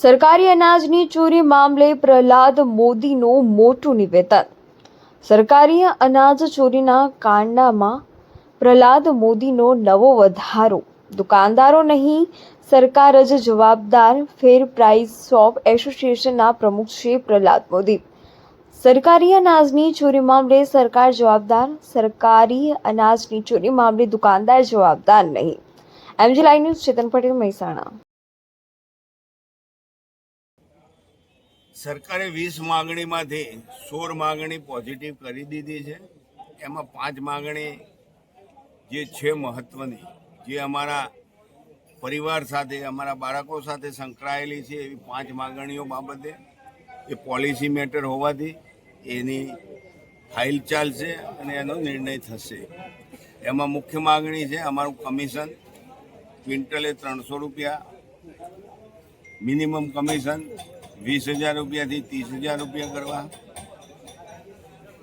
સરકારી અનાજની ચોરી મામલે પ્રહલાદ મોદીનું મોટું નિવેદન. સરકારી અનાજ ચોરીના કાંડામાં પ્રહલાદ મોદીનો નવો વધારો. દુકાનદારો નહીં, સરકાર જ જવાબદાર ફેર પ્રાઇસ શોપ એસોસિએશનના પ્રમુખ છે પ્રહલાદ મોદી. સરકારી અનાજની ચોરી મામલે સરકાર જવાબદાર, સરકારી અનાજની ચોરી મામલે દુકાનદાર જવાબદાર નહીં. MG live news Chetan Patel Mehsana. સરકારે વીસ માગણીમાંથી સોળ માગણી પોઝિટિવ કરી દીધી છે. એમાં પાંચ માગણી જે છે મહત્વની, જે અમારા પરિવાર સાથે, અમારા બાળકો સાથે સંકળાયેલી છે, એવી પાંચ માગણીઓ બાબતે. એ પોલિસી મેટર હોવાથી એની ફાઇલ ચાલશે અને એનો નિર્ણય થશે. એમાં મુખ્ય માગણી છે અમારું કમિશન ક્વિન્ટલે ત્રણસો રૂપિયા. મિનિમમ કમિશન વીસ હજાર રૂપિયાથી ત્રીસ હજાર રૂપિયા કરવા.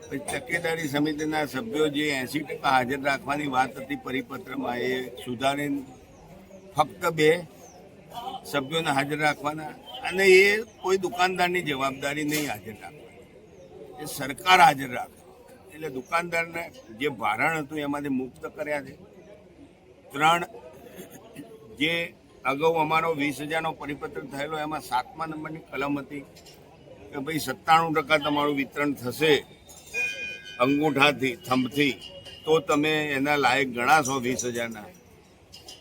પછી તકેદારી સમિતિના સભ્યો જે એંસી ટકા હાજર રાખવાની વાત હતી પરિપત્રમાં એ સુધારીને ફક્ત બે સભ્યોને હાજર રાખવાના અને એ કોઈ દુકાનદારની જવાબદારી નહીં હાજર રાખવાની. એ સરકાર હાજર રાખે. એટલે દુકાનદારને જે ભારણ હતું એમાંથી મુક્ત કર્યા છે. ત્રણ જે અગાઉ અમારો વીસ હજારનો પરિપત્ર થયેલો, એમાં સાતમા નંબરની કલમ હતી કે ભાઈ સત્તાણું ટકા તમારું વિતરણ થશે અંગૂઠાથી, થંભથી, તો તમે એના લાયક ગણાશો વીસ હજારના.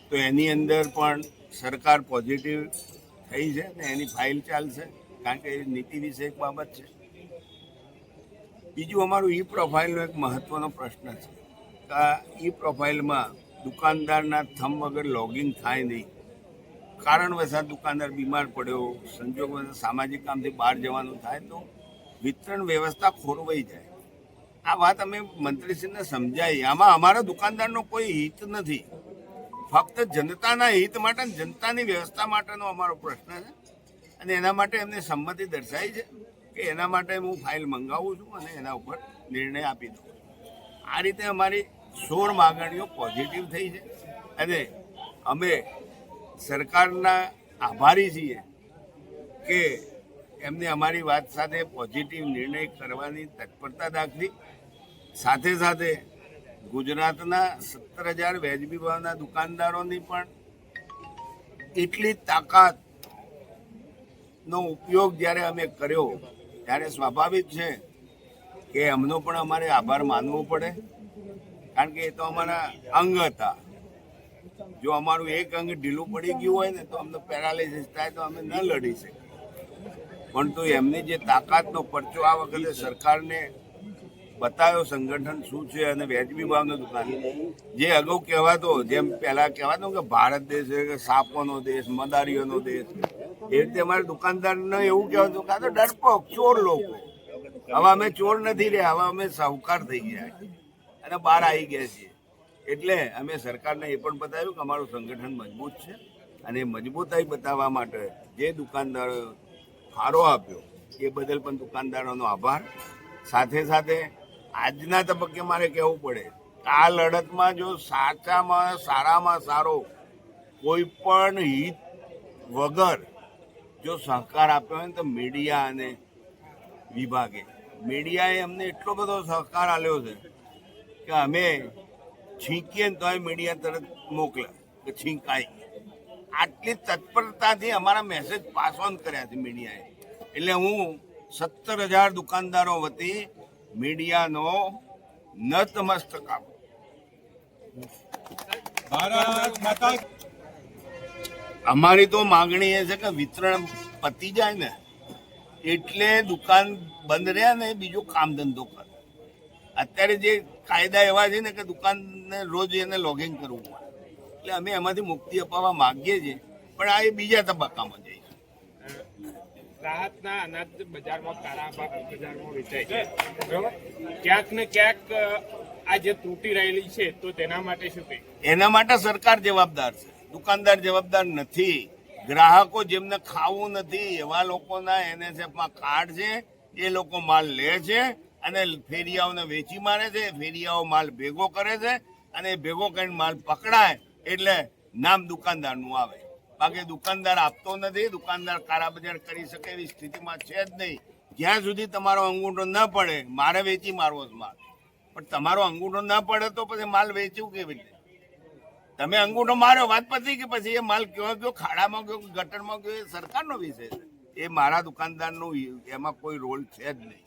તો એની અંદર પણ સરકાર પોઝિટિવ થઈ છે ને એની ફાઇલ ચાલશે, કારણ કે એ નીતિ વિશે એક બાબત છે. બીજું અમારું ઈ પ્રોફાઇલનો એક મહત્વનો પ્રશ્ન છે આ ઈ પ્રોફાઇલમાં દુકાનદારના થંભ વગર લોગિન થાય નહીં. કારણવશાત દુકાનદાર બીમાર પડ્યો સંજોગવશ સામાજિક કામથી બહાર જવાનું થાય તો વિતરણ વ્યવસ્થા ખોરવાઈ જાય. આ વાત અમે મંત્રીશ્રીને સમજાવી આમાં અમારા દુકાનદારનો કોઈ હિત નથી. ફક્ત જનતાના હિત માટે જનતાની વ્યવસ્થા માટેનો અમારો પ્રશ્ન છે. અને એના માટે એમને સંમતિ દર્શાવી છે કે એના માટે હું ફાઇલ મંગાવું છું અને એના ઉપર નિર્ણય આપી દઉં આ રીતે અમારી સોળ માગણીઓ પોઝિટિવ થઈ છે. અને અમે સરકારના આભારી છીએ કે એમને અમારી વાત સાથે પોઝિટિવ નિર્ણય કરવાની તત્પરતા દાખવી. સાથે સાથે ગુજરાતના સત્તર હજાર વ્યાજબી ભાવના દુકાનદારોની પણ એટલી તાકાતનો ઉપયોગ જ્યારે અમે કર્યો, ત્યારે સ્વાભાવિક છે કે એમનો પણ અમારે આભાર માનવો પડે. કારણ કે એ તો અમારા અંગ હતા. જો અમારું એક અંગ ઢીલું પડી ગયું હોય ને તો અમને પેરાલિસિસ થાય તો અમે ન લડી શકીએ. પણ તો એમની જે તાકાતનો પરચો આ વખતે સરકારને બતાવ્યો, સંગઠન શું છે અને વ્યાજબી ભાવનો દુકાન જે અગાઉ કહેવાતો, જેમ પહેલા કહેવાતો કે ભારત દેશ છે કે સાપોનો દેશ, મદારીઓનો દેશ, એ રીતે અમારે દુકાનદારને એવું કહેવાતું કાં તો ડરપોક, ચોર લોકો. હવે અમે ચોર નથી રહ્યા, હવે અમે સાહુકાર થઈ ગયા અને બહાર આવી ગયા છીએ. એટલે અમે સરકારને એ પણ બતાવ્યું કે અમારું સંગઠન મજબૂત છે અને મજબૂતાઈ બતાવવા માટે જે દુકાનદારો ફાળો આપ્યો, એ બદલ પણ દુકાનદારોનો આભાર. સાથે સાથે આજના તબક્કે મારે કહેવું પડે આ લડતમાં જો સાચામાં સારામાં સારો કોઈ પણ હિત વગર જો સહકાર આપ્યો હોય ને તો મીડિયા અને વિભાગે, મીડિયાએ અમને એટલો બધો સહકાર આપ્યો છે કે અમે છીંકીએ ને તોય મીડિયા તરત મોકલે કે છીંકાય. આટલી તત્પરતાથી અમારા મેસેજ પાસ ઓન કર્યા છે મીડિયાએ. એટલે હું સત્તર હજાર દુકાનદારો વતી મીડિયાનો નતમસ્તક આપું. અમારી તો માગણી એ છે કે વિતરણ પતી જાય ને એટલે દુકાન બંધ રહ્યા ને બીજું કામ ધંધો કરે. અત્યારે જે કાયદા એવા છે ને કે દુકાનને રોજ એને લોગિંગ કરવું પડે એટલે અમે એમાંથી મુક્તિ અપાવવા માગીએ છીએ પણ આ એ બીજા તબક્કામાં જઈએ રાહતના અનાજ બજારમાં કાળા બજારમાં વેચાય છે. બરોબર? ક્યાંક ને ક્યાંક આ જે તૂટી રહેલી છે તો તેના માટે શું કહે? એના માટે સરકાર જવાબદાર છે. દુકાનદાર જવાબદાર નથી. ગ્રાહકો જેમને ખાવું નથી એવા લોકોના એનએસએફમાં કાર્ડ છે એ લોકો માલ લે છે અને ફેરિયાઓને વેચી મારે છે, ફેરિયાઓ માલ ભેગો કરે છે અને ભેગો કરીને માલ પકડાય એટલે નામ દુકાનદારનું આવે. બાકી દુકાનદાર આપતો નથી, દુકાનદાર કાળા બજાર કરી શકે એવી સ્થિતિમાં છે જ નહીં. જ્યાં સુધી તમારો અંગૂઠો ન પડે, મારે વેચી મારવો જ માલ. પણ તમારો અંગૂઠો ન પડે તો પછી માલ વેચ્યું કેવી રીતે? તમે અંગૂઠો માર્યો, વાત પછી કે પછી એ માલ કયો ગયો, ખાડામાં ગયો, ગટરમાં ગયો, એ સરકારનો વિષય છે. એ મારા દુકાનદારનો એમાં કોઈ રોલ છે જ નહીં.